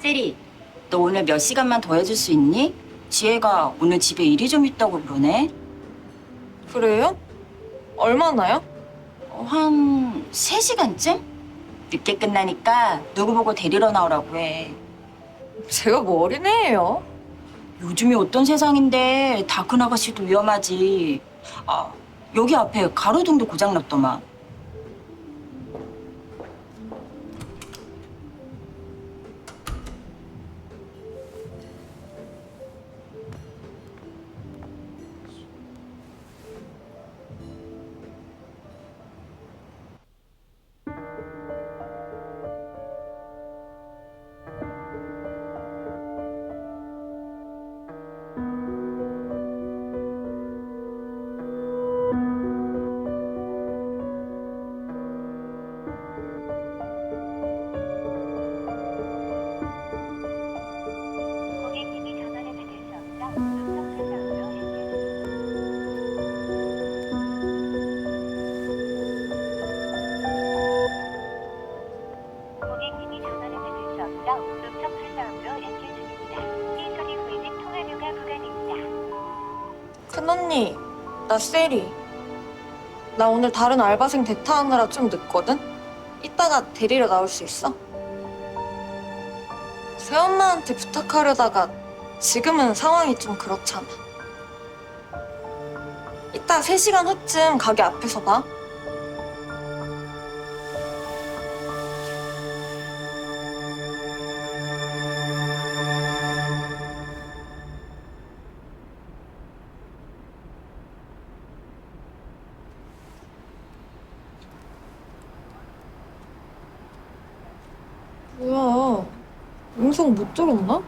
세리, 너 오늘 몇 시간만 더 해줄 수 있니? 지혜가 오늘 집에 일이 좀 있다고 그러네. 그래요? 얼마나요? 어, 한 3시간쯤? 늦게 끝나니까 누구 보고 데리러 나오라고 해. 제가 뭐 어린애예요? 요즘이 어떤 세상인데 다 큰 아가씨도 위험하지. 아, 여기 앞에 가로등도 고장났더만. 큰언니, 나 세리. 나 오늘 다른 알바생 대타하느라 좀 늦거든? 이따가 데리러 나올 수 있어? 새엄마한테 부탁하려다가 지금은 상황이 좀 그렇잖아. 이따 3시간 후쯤 가게 앞에서 봐. 뭐야, 음성 못 들었나?